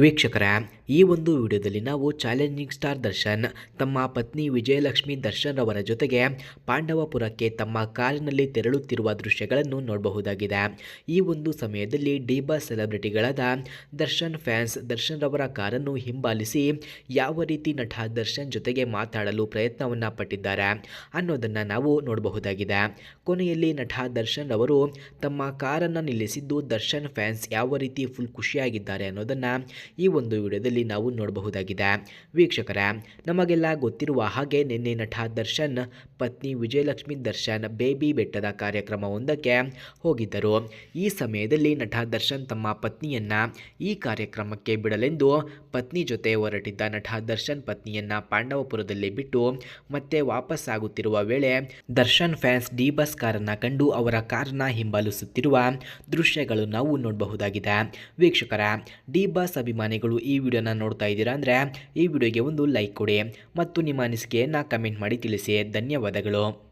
ವೀಕ್ಷಕರ ಈ ಒಂದು ವಿಡಿಯೋದಲ್ಲಿ ನಾವು ಚಾಲೆಂಜಿಂಗ್ ಸ್ಟಾರ್ ದರ್ಶನ್, ತಮ್ಮ ಪತ್ನಿ ವಿಜಯಲಕ್ಷ್ಮಿ ದರ್ಶನ್ ಅವರ ಜೊತೆಗೆ ಪಾಂಡವಪುರಕ್ಕೆ ತಮ್ಮ ಕಾರಿನಲ್ಲಿ ತೆರಳುತ್ತಿರುವ ದೃಶ್ಯಗಳನ್ನು ನೋಡಬಹುದಾಗಿದೆ. ಈ ಒಂದು ಸಮಯದಲ್ಲಿ ಡಿಬಾ ಸೆಲೆಬ್ರಿಟಿಗಳಾದ ದರ್ಶನ್ ಫ್ಯಾನ್ಸ್ ದರ್ಶನ್ ಅವರ ಕಾರನ್ನು ಹಿಂಬಾಲಿಸಿ ಯಾವ ರೀತಿ ನಟ ದರ್ಶನ್ ಜೊತೆಗೆ ಮಾತಾಡಲು ಪ್ರಯತ್ನವನ್ನ ಪಟ್ಟಿದ್ದಾರೆ ಅನ್ನೋದನ್ನ ನಾವು ನೋಡಬಹುದಾಗಿದೆ. ಕೊನೆಯಲ್ಲಿ ನಟ ದರ್ಶನ್ ಅವರು ತಮ್ಮ ಕಾರನ್ನು ನಿಲ್ಲಿಸಿದ್ದು ದರ್ಶನ್ ಫ್ಯಾನ್ಸ್ ಯಾವ ರೀತಿ ಫುಲ್ ಖುಷಿಯಾಗಿದ್ದಾರೆ ಅನ್ನೋದನ್ನ ಈ ಒಂದು ವಿಡಿಯೋದಲ್ಲಿ ನಾವು ನೋಡಬಹುದಾಗಿದೆ. ವೀಕ್ಷಕರ, ನಮಗೆಲ್ಲ ಗೊತ್ತಿರುವ ಹಾಗೆ ನಿನ್ನೆ ನಟ ದರ್ಶನ್, ಪತ್ನಿ ವಿಜಯಲಕ್ಷ್ಮಿ ದರ್ಶನ್ ಬೇಬಿ ಬೆಟ್ಟದ ಕಾರ್ಯಕ್ರಮವೊಂದಕ್ಕೆ ಹೋಗಿದ್ದರು. ಈ ಸಮಯದಲ್ಲಿ ನಟ ದರ್ಶನ್ ತಮ್ಮ ಪತ್ನಿಯನ್ನ ಈ ಕಾರ್ಯಕ್ರಮಕ್ಕೆ ಬಿಡಲೆಂದು ಪತ್ನಿ ಜೊತೆ ಹೊರಟಿದ್ದ ನಟ ದರ್ಶನ್ ಪತ್ನಿಯನ್ನ ಪಾಂಡವಪುರದಲ್ಲಿ ಬಿಟ್ಟು ಮತ್ತೆ ವಾಪಸ್ ಆಗುತ್ತಿರುವ ವೇಳೆ ದರ್ಶನ್ ಫ್ಯಾನ್ಸ್ ಡಿ ಬಸ್ ಕಾರನ್ನ ಕಂಡು ಅವರ ಕಾರನ್ನ ಹಿಂಬಾಲಿಸುತ್ತಿರುವ ದೃಶ್ಯಗಳು ನಾವು ನೋಡಬಹುದಾಗಿದೆ. ವೀಕ್ಷಕರ, ಡಿ ಬಸ್ ಅಭಿಮಾನಿಗಳು ಈ ವಿಡಿಯೋನ ನೋಡ್ತಾ ಇದ್ದೀರಾ ಅಂದರೆ ಈ ವಿಡಿಯೋಗೆ ಒಂದು ಲೈಕ್ ಕೊಡಿ ಮತ್ತು ನಿಮ್ಮ ಅನಿಸಿಕೆಯನ್ನು ಕಮೆಂಟ್ ಮಾಡಿ ತಿಳಿಸಿ. ಧನ್ಯವಾದಗಳು.